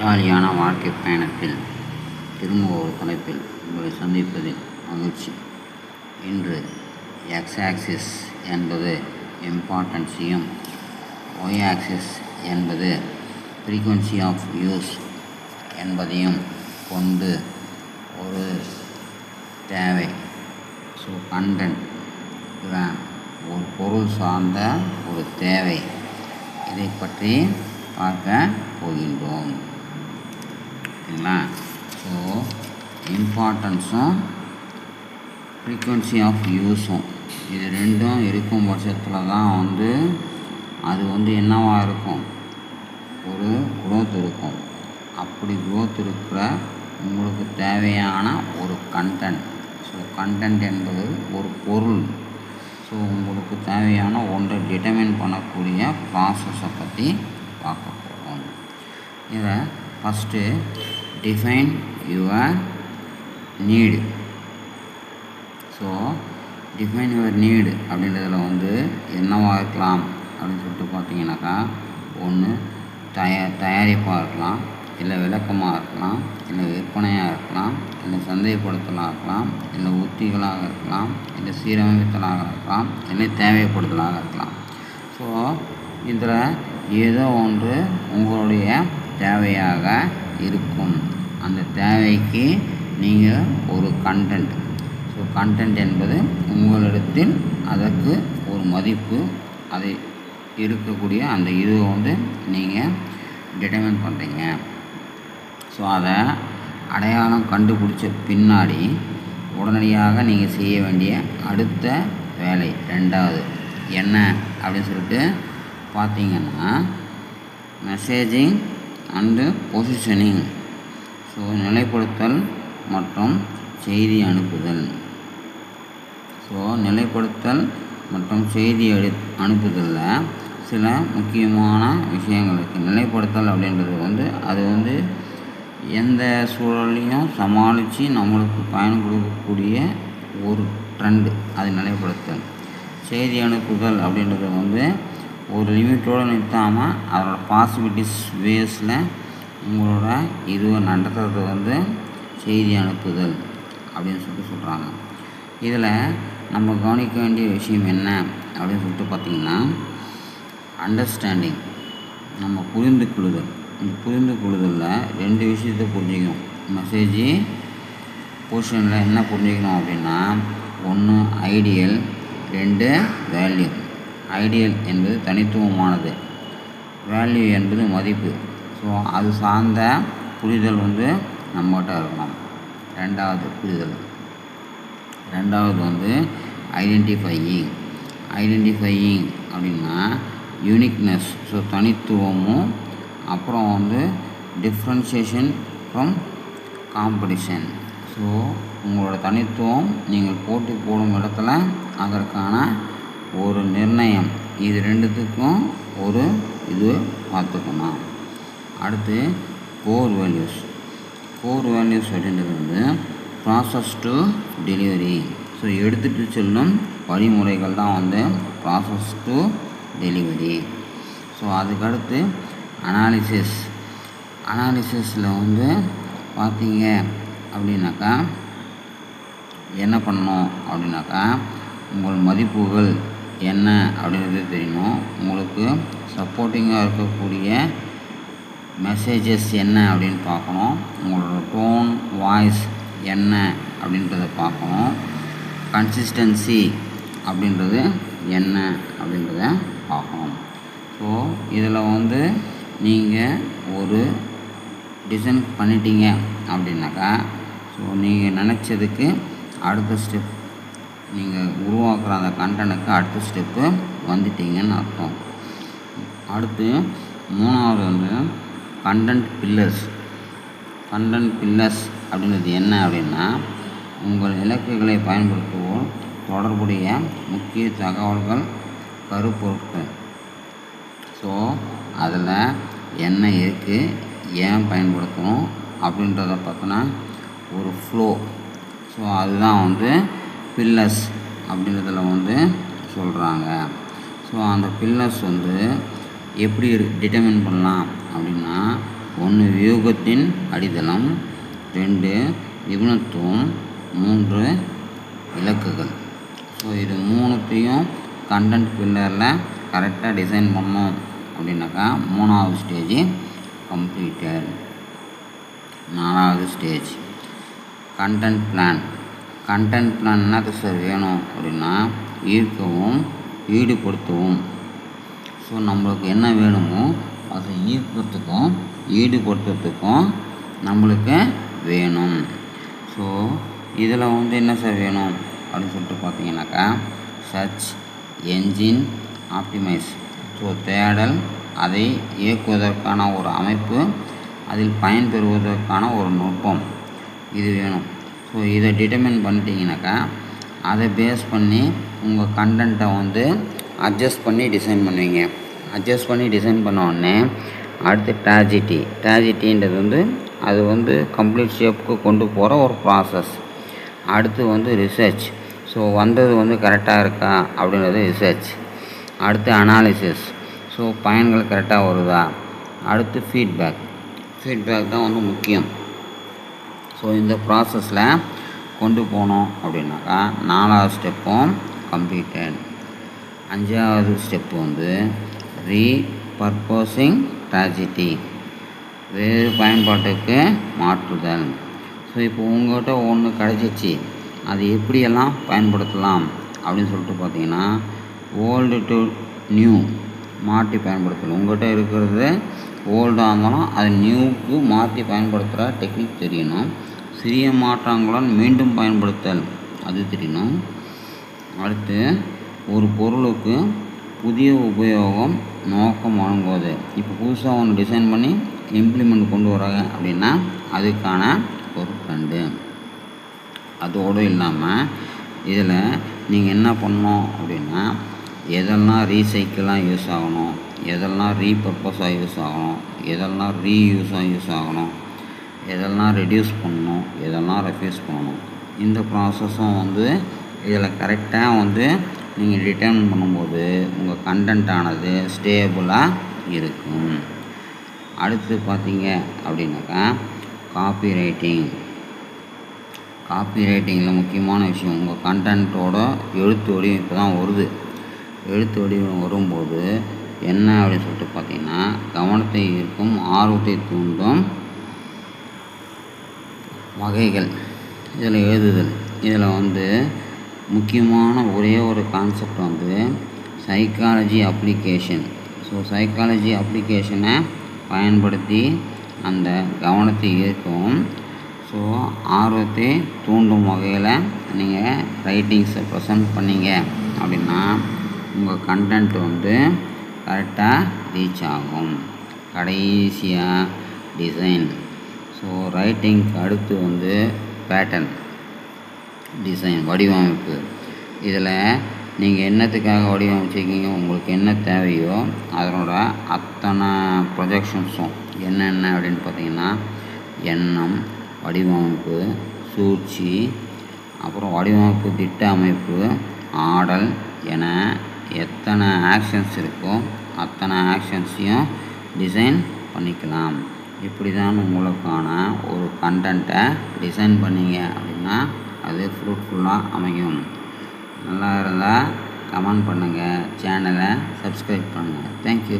ஜாலியான வாழ்க்கை பயணத்தில் திரும்ப ஒரு தலைப்பில் உங்களை சந்திப்பதில் மகிழ்ச்சி. இன்று எக்ஸ் ஆக்சிஸ் என்பது இம்பார்ட்டன்ஸையும் ஒய் ஆக்சிஸ் என்பது ஃப்ரீக்குவன்சி ஆஃப் யூஸ் என்பதையும் கொண்டு ஒரு தேவை. ஸோ கண்டென்ட் ஒரு பொருள் சார்ந்த ஒரு தேவை. இதை பற்றி பார்க்க போகின்றோம். ஓகேங்களா? ஸோ இம்பார்ட்டன்ஸும் ஃப்ரீக்வன்சி ஆஃப் யூஸும் இது ரெண்டும் இருக்கும் பட்சத்தில் தான் வந்து அது வந்து என்னவாக இருக்கும்? ஒரு குரோத் இருக்கும். அப்படி குரோத் இருக்கிற உங்களுக்கு தேவையான ஒரு கண்டென்ட் ஸோ கண்டென்ட் என்பது ஒரு பொருள். ஸோ உங்களுக்கு தேவையான ஒன்றை டிட்டர்மின் பண்ணக்கூடிய ப்ராசஸை பற்றி பார்க்க போகிறோம் இதை first define your need so define your need அப்படின்றதில் வந்து என்னவாக இருக்கலாம் அப்படின்னு சொல்லிட்டு பார்த்தீங்கன்னாக்கா ஒன்று தயா தயாரிப்பாக இருக்கலாம் இல்லை விளக்கமாக இருக்கலாம் இல்லை விற்பனையாக இருக்கலாம் இல்லை சந்தைப்படுத்தலாக இருக்கலாம் இல்லை உத்திகளாக இருக்கலாம் இல்லை சீரமைத்தலாக இருக்கலாம் இல்லை தேவைப்படுத்தலாக இருக்கலாம். ஸோ இதில் ஏதோ ஒன்று உங்களுடைய தேவையாக இருக்கும். அந்த தேவைக்கு நீங்கள் ஒரு கண்டென்ட் ஸோ கண்டென்ட் என்பது உங்களிடத்தில் அதற்கு ஒரு மதிப்பு அது இருக்கக்கூடிய அந்த இதுவை வந்து நீங்கள் டிட்டர்மின் பண்ணுறீங்க ஸோ அதை அடையாளம் கண்டுபிடிச்ச பின்னாடி உடனடியாக நீங்கள் செய்ய வேண்டிய அடுத்த வேலை ரெண்டாவது என்ன அப்படின்னு சொல்லிட்டு பார்த்தீங்கன்னா மெசேஜிங் அண்டு பொசிஷனிங் ஸோ நிலைப்படுத்தல் மற்றும் செய்தி அனுப்புதல். ஸோ நிலைப்படுத்தல் மற்றும் செய்தி அடு அனுப்புதலில் சில முக்கியமான விஷயங்கள் இருக்குது நிலைப்படுத்தல் அப்படின்றது வந்து அது வந்து எந்த சூழலையும் சமாளித்து நம்மளுக்கு பயன் கொடுக்கக்கூடிய ஒரு ட்ரெண்டு அது நிலைப்படுத்தல். செய்தி அனுப்புதல் அப்படின்றது வந்து ஒரு லிமிட்டோடு நிறுத்தாமல் அதோட பாசிபிலிட்டிஸ் வேஸில் உங்களோட இதுவை நடத்துறது வந்து செய்தி அனுப்புதல் அப்படின்னு சொல்லிட்டு சொல்கிறாங்க இதில் நம்ம கவனிக்க வேண்டிய விஷயம் என்ன அப்படின்னு சொல்லிட்டு பார்த்திங்கன்னா அண்டர்ஸ்டாண்டிங் நம்ம புரிந்து கொள்ளுதல் இந்த புரிந்து கொள்ளுதலில் ரெண்டு விஷயத்தை புரிஞ்சுக்கணும். மெசேஜ் பொசிஷனில் என்ன புரிஞ்சுக்கணும் அப்படின்னா ஒன்று ஐடியல் ரெண்டு வேல்யூ ஐடியல் என்பது தனித்துவமானது. வேல்யூ என்பது மதிப்பு. ஸோ அது சார்ந்த புரிதல் வந்து நம்மகிட்ட இருக்கணும் ரெண்டாவது புரிதல். ரெண்டாவது வந்து ஐடென்டிஃபையிங் ஐடென்டிஃபையிங் அப்படின்னா யூனிக்னஸ் ஸோ தனித்துவமும் அப்புறம் வந்து டிஃப்ரென்சியேஷன் ஃப்ரம் காம்படிஷன் ஸோ உங்களோட தனித்துவம் நீங்கள் போட்டி போடும் இடத்துல அதற்கான இது ரெண்டுத்துக்கும் ஒரு இது பார்த்துக்கணும் அடுத்து கோர் வேல்யூஸ் கோர் வேல்யூஸ் அப்படின்றது வந்து ப்ராசஸ் டு டெலிவரி ஸோ எடுத்துகிட்டு செல்லும் வழிமுறைகள் தான் வந்து ப்ராசஸ் டு டெலிவரி ஸோ அதுக்கடுத்து அனாலிசிஸ் அனாலிசிஸில் வந்து பார்த்தீங்க அப்படின்னாக்கா என்ன பண்ணணும் அப்படின்னாக்கா உங்கள் மதிப்புகள் என்ன அப்படின்றது தெரியணும் உங்களுக்கு சப்போர்ட்டிங்காக இருக்கக்கூடிய மெசேஜஸ் என்ன அப்படின்னு பார்க்கணும். உங்களோட டோன் வாய்ஸ் என்ன அப்படின்றத பார்க்கணும். கன்சிஸ்டன்சி அப்படின்றது என்ன அப்படின்றத பார்க்கணும். ஸோ இதில் வந்து நீங்கள் ஒரு டிசைன் பண்ணிட்டீங்க அப்படின்னாக்கா ஸோ நீங்கள் நினச்சதுக்கு அடுத்த ஸ்டெப் நீங்கள் உருவாக்குற அந்த கண்டனுக்கு அடுத்த ஸ்டெப்பு வந்துட்டீங்கன்னு அர்த்தம். அடுத்து மூணாவது வந்து கண்டென்ட் பில்லர்ஸ் கண்டென்ட் பில்லர்ஸ் அப்படின்றது என்ன அப்படின்னா உங்கள் இலக்குகளை பயன்படுத்துவோம் தொடர்புடைய முக்கிய தகவல்கள் கருப்பொருட்கள். ஸோ அதில் என்ன இருக்குது ஏன் பயன்படுத்தணும் அப்படின்றத பார்த்தோன்னா ஒரு ஃப்ளோ ஸோ அதுதான் வந்து பில்லர்ஸ் அப்படின்றதில் வந்து சொல்கிறாங்க ஸோ அந்த பில்லர்ஸ் வந்து எப்படி டிட்டர்மின் பண்ணலாம் அப்படின்னா ஒன்று வியூகத்தின் அடித்தளம் ரெண்டு நிபுணத்துவம் மூன்று இலக்குகள். ஸோ இது மூணுத்தையும் கண்டென்ட் பில்லரில் கரெக்டாக டிசைன் பண்ணோம் அப்படின்னாக்கா மூணாவது ஸ்டேஜ் கம்ப்ளீட்டட் நாலாவது stage content plan content plan என்னது சார் வேணும் அப்படின்னா ஈர்க்கவும் ஈடுபடுத்தவும். ஸோ நம்மளுக்கு என்ன வேணுமோ அதை ஈர்க்கிறதுக்கும் ஈடுபடுத்துறதுக்கும் நம்மளுக்கு வேணும். ஸோ இதில் வந்து என்ன சார் வேணும் அப்படின்னு சொல்லிட்டு பார்த்தீங்கன்னாக்கா சர்ச் என்ஜின் ஆப்டிமைஸ் ஸோ தேடல் அதை இயக்குவதற்கான ஒரு அமைப்பு அதில் பயன்பெறுவதற்கான ஒரு நுட்பம் இது வேணும். ஸோ இதை டிட்டர்மின் பண்ணிட்டீங்கனாக்கா அதை பேஸ் பண்ணி உங்கள் கண்டென்ட்டை வந்து அட்ஜஸ்ட் பண்ணி டிசைன் பண்ணுவீங்க. அட்ஜஸ்ட் பண்ணி டிசைன் பண்ணோடனே அடுத்து ட்ராஜிட்டி ட்ராஜிட்டின்றது வந்து அது வந்து கம்ப்ளீட் ஷேப்புக்கு கொண்டு போகிற ஒரு ப்ராசஸ் அடுத்து வந்து ரிசர்ச் ஸோ வந்தது வந்து கரெக்டாக இருக்கா அப்படின்றது ரிசர்ச் அடுத்து அனாலிசிஸ் ஸோ பயன்கள் கரெக்டாக வருதா? அடுத்து ஃபீட்பேக் ஃபீட்பேக் தான் வந்து முக்கியம். ஸோ இந்த ப்ராசஸில் கொண்டு போனோம் அப்படின்னாக்கா நாலாவது ஸ்டெப்பும் கம்ப்ளீட்டட் அஞ்சாவது ஸ்டெப்பு வந்து ரீபர்போசிங் ட்ராஜிட்டி வேறு பயன்பாட்டுக்கு மாற்றுதல். ஸோ இப்போ உங்கள்கிட்ட ஒன்று கிடச்சிச்சு. அது எப்படியெல்லாம் பயன்படுத்தலாம் அப்படின்னு சொல்லிட்டு பார்த்தீங்கன்னா ஓல்டு டு நியூ மாற்றி பயன்படுத்தலாம் உங்கள்கிட்ட இருக்கிறது ஓல்டாக இருந்தாலும் அது நியூவுக்கு மாற்றி பயன்படுத்துகிற டெக்னிக் தெரியணும். சிறிய மாற்றங்களால் மீண்டும் பயன்படுத்தல். அது தெரியணும் அடுத்து ஒரு பொருளுக்கு புதிய உபயோகம் நோக்கம் வழங்குவது. இப்போ புதுசாக ஒன்று டிசைன் பண்ணி இம்ப்ளிமெண்ட் கொண்டு வராங்க அப்படின்னா அதுக்கான ஒரு ட்ரெண்டு அதோடு இல்லாமல் இதில் நீங்கள் என்ன பண்ணணும் அப்படின்னா எதெல்லாம் ரீசைக்கிளாக யூஸ் ஆகணும் எதெல்லாம் ரீபர்பஸாக யூஸ் ஆகணும் எதெல்லாம் ரீயூஸாக யூஸ் ஆகணும் எதெல்லாம் ரெடியூஸ் பண்ணணும் இதெல்லாம் ரெஃப்யூஸ் பண்ணணும். இந்த ப்ராசஸும் வந்து இதில் கரெக்டாக வந்து நீங்கள் ரிட்டர்ன் பண்ணும்போது உங்கள் கண்டென்ட் ஆனது ஸ்டேபிளாக இருக்கும். அடுத்து பார்த்தீங்க அப்படின்னாக்கா காப்பி ரைட்டிங் காப்பி ரைட்டிங்கில் முக்கியமான விஷயம் உங்கள் கண்டென்ட்டோட எழுத்து வடிவம் இப்போ தான் வருது. எழுத்து வடிவம் வரும்போது என்ன அப்படின்னு சொல்லிட்டு பார்த்தீங்கன்னா கவனத்தை ஈர்க்கும் ஆர்வத்தை தூண்டும் வகைகள். இதில் எழுதுதல். இதில் வந்து முக்கியமான ஒரே ஒரு கான்செப்ட் வந்து சைக்காலஜி அப்ளிகேஷன் ஸோ சைக்காலஜி அப்ளிகேஷனை பயன்படுத்தி அந்த கவனத்தை ஈர்க்கவும். ஸோ ஆர்வத்தை தூண்டும் வகையில் நீங்கள் ரைட்டிங்ஸை ப்ரெசென்ட் பண்ணீங்க அப்படின்னா உங்கள் கண்டென்ட் வந்து கரெக்டாக ரீச் ஆகும். கடைசியாக டிசைன் ஸோ ரைட்டிங்க்கு அடுத்து வந்து பேட்டர்ன் டிசைன் வடிவமைப்பு. இதில் நீங்கள் என்னத்துக்காக வடிவமைச்சிருக்கீங்க உங்களுக்கு என்ன தேவையோ அதனோட அத்தனை ப்ரொஜெக்ஷன்ஸும் என்னென்ன அப்படின்னு பார்த்தீங்கன்னா எண்ணம் வடிவமைப்பு சூழ்ச்சி அப்புறம் வடிவமைப்பு திட்ட அமைப்பு ஆடல் என எத்தனை ஆக்ஷன்ஸ் இருக்கோ அத்தனை ஆக்ஷன்ஸையும் டிசைன் பண்ணிக்கலாம். இப்படி தான் உங்களுக்கான ஒரு கண்டென்ட்டை டிசைன் பண்ணீங்க அப்படின்னா அது ஃப்ரூட்ஃபுல்லாக அமையும். நல்லா இருந்தால் கமெண்ட் பண்ணுங்கள் சேனலை சப்ஸ்கிரைப் பண்ணுங்கள் தேங்க்யூ